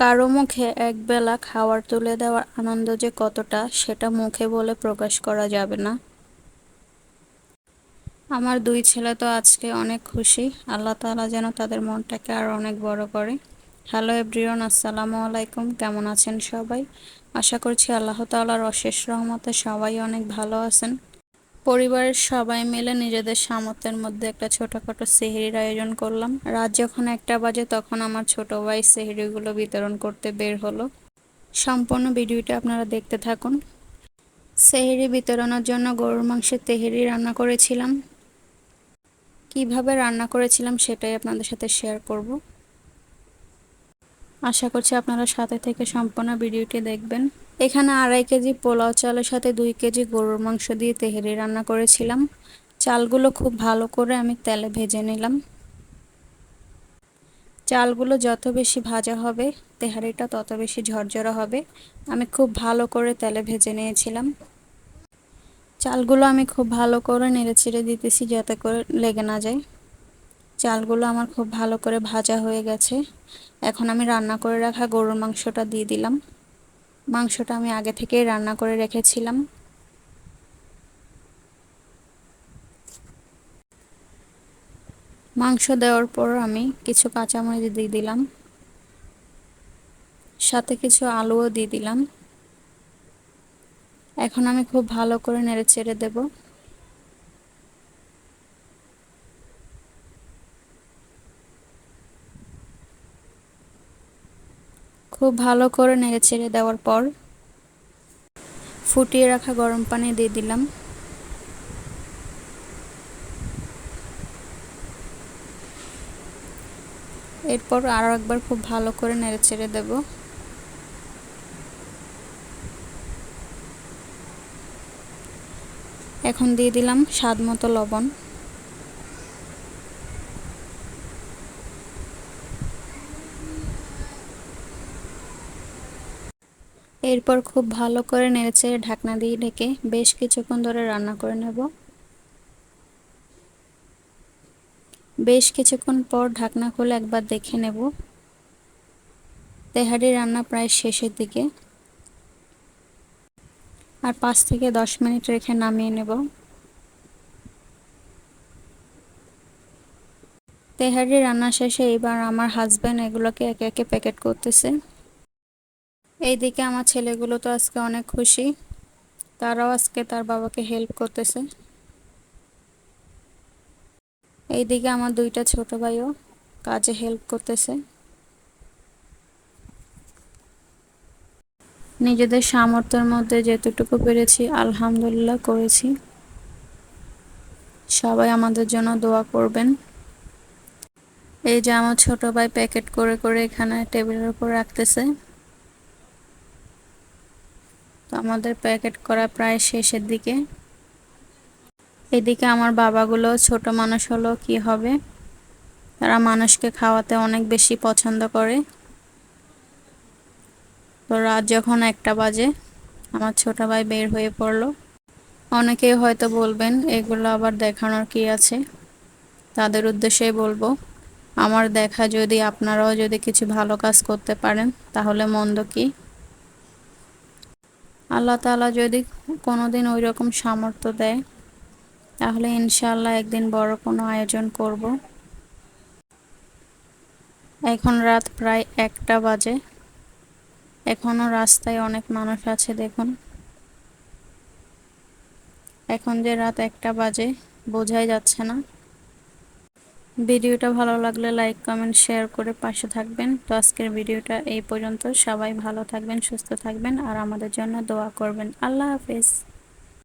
কারও মুখে একবেলা খাওয়ার তুলে দেওয়ার আনন্দ যে কতটা, সেটা মুখে বলে প্রকাশ করা যাবে না। আমার দুই ছেলে তো আজকে অনেক খুশি। আল্লাহ তালা যেন তাদের মনটাকে আরও অনেক বড় করে। হ্যালো এভরিওয়ান, আসসালামু আলাইকুম। কেমন আছেন সবাই? আশা করছি আল্লাহ তালার অশেষ রহমতে সবাই অনেক ভালো আছেন। পরিবারের সবাই মিলে নিজেদের সামর্থ্যের মধ্যে একটা ছোটোখাটো সেহরির আয়োজন করলাম। রাত যখন একটা বাজে তখন আমার ছোট ভাই সেহরিগুলো বিতরণ করতে বের হলো। সম্পূর্ণ ভিডিওটা আপনারা দেখতে থাকুন। সেহরি বিতরণের জন্য গরুর মাংসের তেহেরি রান্না করেছিলাম। কীভাবে রান্না করেছিলাম সেটাই আপনাদের সাথে শেয়ার করব। আশা করছি আপনারা সাথে থেকে সম্পূর্ণ ভিডিওটি দেখবেন। এখানে আড়াই কেজি পোলাও চালের সাথে দুই কেজি গরুর মাংস দিয়ে তেহেরি রান্না করেছিলাম। চালগুলো খুব ভালো করে আমি তেলে ভেজে নিলাম। চালগুলো যত বেশি ভাজা হবে, তেহারিটা তত বেশি ঝরঝরা হবে। আমি খুব ভালো করে তেলে ভেজে নিয়েছিলাম। চালগুলো আমি খুব ভালো করে নেড়ে ছেড়ে দিতেছি যাতে করে লেগে না যায়। চালগুলো আমার খুব ভালো করে ভাজা হয়ে গেছে। এখন আমি রান্না করে রাখা গরুর মাংসটা দিয়ে দিলাম। মাংসটা আমি আগে থেকে রান্না করে রেখেছিলাম। মাংস দেওয়ার পর আমি কিছু কাঁচামরিচ দিয়ে দিলাম। সাথে কিছু আলুও দিয়ে দিলাম। এখন আমি খুব ভালো করে নেড়ে চেড়ে দেব। খুব ভালো করে নেড়ে ছেড়ে দেওয়ার পর ফুটিয়ে রাখা গরম পানি দিয়ে দিলাম। এরপর আরও একবার খুব ভালো করে নেড়ে ছেড়ে দেবো। এখন দিয়ে দিলাম স্বাদ মতো লবণ। এরপর খুব ভালো করে নেড়েছে ঢাকনা দিয়ে ঢেকে বেশ কিছুক্ষণ ধরে রান্না করে নেব। বেশ কিছুক্ষণ পর ঢাকনা খুলে একবার দেখে নেব। তেহারি রান্না প্রায় শেষের দিকে। আর পাঁচ থেকে দশ মিনিট রেখে নামিয়ে নেব। তেহারি রান্না শেষে এবার আমার হাজব্যান্ড এগুলোকে একে একে প্যাকেট করতেছে। এইদিকে আমার ছেলেগুলো তো আজকে অনেক খুশি। তারাও আজকে তার বাবাকে হেল্প করতেছে। এইদিকে আমার দুইটা ছোট ভাইও কাজে হেল্প করতেছে। নিজেদের সামর্থ্যের মধ্যে যেতটুকু পেরেছি, আলহামদুলিল্লাহ করেছি। সবাই আমাদের জন্য দোয়া করবেন। এই যে আমার ছোট ভাই প্যাকেট করে করে এখানে টেবিলের উপর রাখতেছে। তো আমাদের প্যাকেট করা প্রায় শেষের দিকে। এদিকে আমার বাবাগুলো ছোট মানুষ হলো কি হবে? তারা মানুষকে খাওয়াতে অনেক বেশি পছন্দ করে। তো রাত যখন একটা বাজে, আমার ছোট ভাই বের হয়ে পড়ল। অনেকেই হয়তো বলবেন, এগুলো আবার দেখানোর কি আছে? তাদের উদ্দেশ্যে বলব, আমার দেখা যদি আপনারাও যদি কিছু ভালো কাজ করতে পারেন, তাহলে মন্দ কি? আল্লাহ তালা যদি কোনোদিন ওই রকম সামর্থ্য দেয়, তাহলে ইনশাল্লাহ একদিন বড় কোনো আয়োজন করব। এখন রাত প্রায় একটা বাজে। এখনও রাস্তায় অনেক মানুষ আছে, দেখুন। এখন যে রাত একটা বাজে, বোঝাই যাচ্ছে না। ভিডিওটা ভালো লাগলে লাইক, কমেন্ট, শেয়ার করে পাশে থাকবেন। তো আজকের ভিডিওটা এই পর্যন্ত। সবাই ভালো থাকবেন, সুস্থ থাকবেন আর আমাদের জন্য দোয়া করবেন। আল্লাহ হাফেজ।